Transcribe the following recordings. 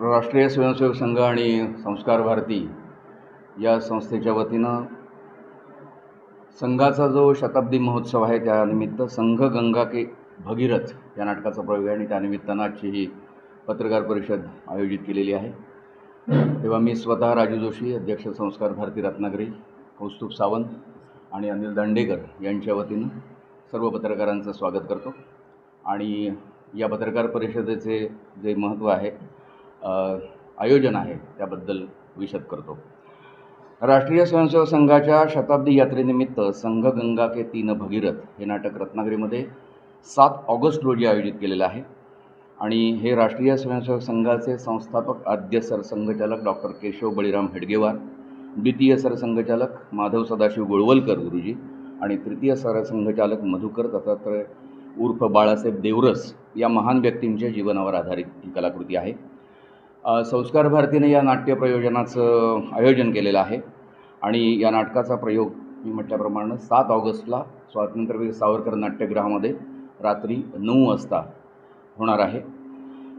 राष्ट्रीय स्वयंसेवक संघ आणि संस्कार भारती या संस्थेच्या वतीनं संघाचा जो शताब्दी महोत्सव आहे त्यानिमित्त संघ गंगा के भगीरथ या नाटकाचा प्रयोग आहे आणि त्यानिमित्तानं आजची ही पत्रकार परिषद आयोजित केलेली आहे. तेव्हा मी स्वतः राजू जोशी अध्यक्ष संस्कार भारती रत्नागिरी कौस्तुभ सावंत आणि अनिल दांडेकर यांच्या वतीनं सर्व पत्रकारांचं स्वागत करतो. आणि या पत्रकार परिषदेचे जे महत्त्व आहे आयोजन आहे त्याबद्दल विशद करतो. राष्ट्रीय स्वयंसेवक संघाच्या शताब्दी यात्रेनिमित्त संघ गंगा के तीन भगीरथ हे नाटक रत्नागिरीमध्ये सात ऑगस्ट रोजी आयोजित केलेलं आहे. आणि हे राष्ट्रीय स्वयंसेवक संघाचे संस्थापक आद्य सरसंघचालक डॉक्टर केशव बळीराम हेडगेवार द्वितीय सरसंघचालक माधव सदाशिव गोळवलकर गुरुजी आणि तृतीय सरसंघचालक मधुकर दत्तात्रय उर्फ बाळासाहेब देवरस या महान व्यक्तींच्या जीवनावर आधारित ही कलाकृती आहे. संस्कार भारतीने या नाट्य प्रयोजनाचं आयोजन केलेलं आहे. आणि या नाटकाचा प्रयोग मी म्हटल्याप्रमाणे सात ऑगस्टला स्वातंत्र्यवीर सावरकर नाट्यगृहामध्ये रात्री नऊ वाजता होणार आहे.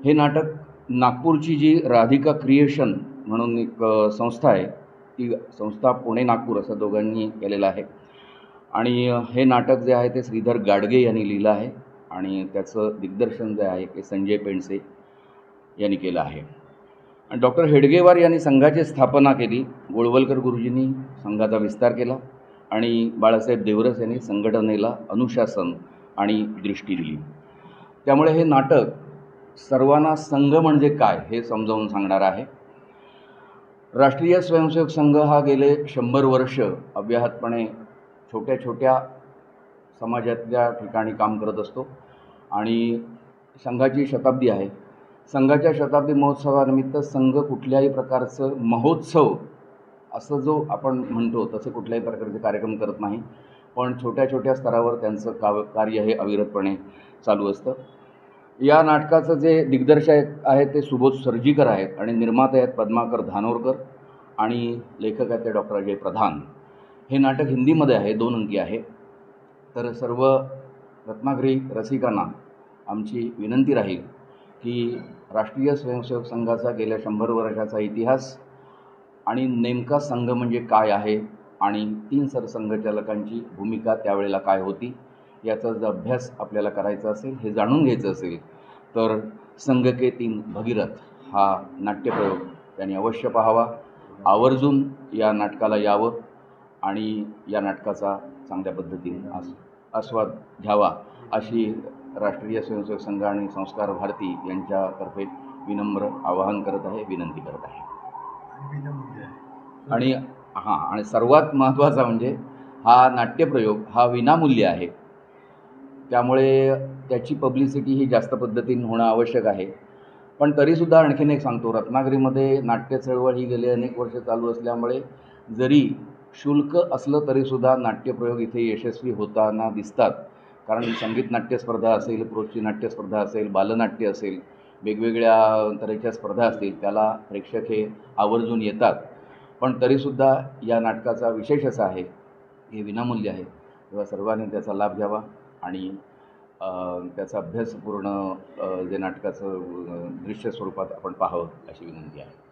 हे नाटक नागपूरची जी राधिका क्रिएशन म्हणून एक संस्था आहे ती संस्था पुणे नागपूर असं दोघांनी केलेलं आहे. आणि हे नाटक जे आहे ते श्रीधर गाडगे यांनी लिहिलं आहे आणि त्याचं दिग्दर्शन जे आहे ते संजय पेंडसे यांनी केलं आहे. डॉक्टर हेडगेवार यांनी संघाची स्थापना केली. गोळवलकर गुरुजींनी संघाचा विस्तार केला आणि बाळासाहेब देवरस यांनी संघटनेला अनुशासन आणि दृष्टी दिली. त्यामुळे हे नाटक सर्वांना संघ म्हणजे काय हे समजावून सांगणार आहे. राष्ट्रीय स्वयंसेवक संघ हा गेले शंभर वर्ष अव्याहतपणे छोट्या छोट्या समाजातल्या ठिकाणी काम करत असतो आणि संघाची शताब्दी आहे. संघाच्या शताब्दी महोत्सवानिमित्त संघ कुठल्याही प्रकारचं महोत्सव असं जो आपण म्हणतो तसे कुठल्याही प्रकारचे कार्यक्रम करत नाही. पण छोट्या छोट्या स्तरावर त्यांचं काव कार्य हे अविरतपणे चालू असतं. या नाटकाचं जे दिग्दर्शक आहे ते सुबोध सर्जीकर आहेत आणि निर्माते आहेत पद्माकर धानोरकर आणि लेखक आहेत ते डॉक्टर अजय प्रधान. हे नाटक हिंदीमध्ये आहे दोन अंकी आहे. तर सर्व रत्नागिरी रसिकांना आमची विनंती राहील की राष्ट्रीय स्वयंसेवक संघाचा गेल्या शंभर वर्षाचा इतिहास आणि नेमका संघ म्हणजे काय आहे आणि तीन सरसंघचालकांची भूमिका त्यावेळेला काय होती याचा जर अभ्यास आपल्याला करायचा असेल हे जाणून घ्यायचं असेल तर संघ के तीन भगीरथ हा नाट्यप्रयोग त्यांनी अवश्य पाहावा. आवर्जून या नाटकाला यावं आणि या नाटकाचा चांगल्या पद्धतीने आस आस्वाद घ्यावा अशी राष्ट्रीय स्वयंसेवक संघ आणि संस्कार भारती यांच्यातर्फे विनम्र आवाहन करत आहे विनंती करत आहे. आणि हां आणि सर्वात महत्त्वाचा म्हणजे हा नाट्यप्रयोग हा विनामूल्य आहे. त्यामुळे त्याची पब्लिसिटी ही जास्त पद्धतीने होणं आवश्यक आहे. पण तरीसुद्धा आणखीन एक सांगतो रत्नागिरीमध्ये नाट्य चळवळ ही गेली अनेक वर्ष चालू असल्यामुळे जरी शुल्क असलं तरीसुद्धा नाट्यप्रयोग इथे यशस्वी होताना दिसतात. कारण संगीत नाट्यस्पर्धा असेल प्रोची नाट्यस्पर्धा असेल बालनाट्य असेल वेगवेगळ्या तऱ्हेच्या स्पर्धा असतील त्याला प्रेक्षक हे आवर्जून येतात. पण तरीसुद्धा या नाटकाचा विशेष असा आहे हे विनामूल्य आहे. तेव्हा सर्वांनी त्याचा लाभ घ्यावा आणि त्याचा अभ्यासपूर्ण जे नाटकाचं दृश्य स्वरूपात आपण पाहावं अशी विनंती आहे.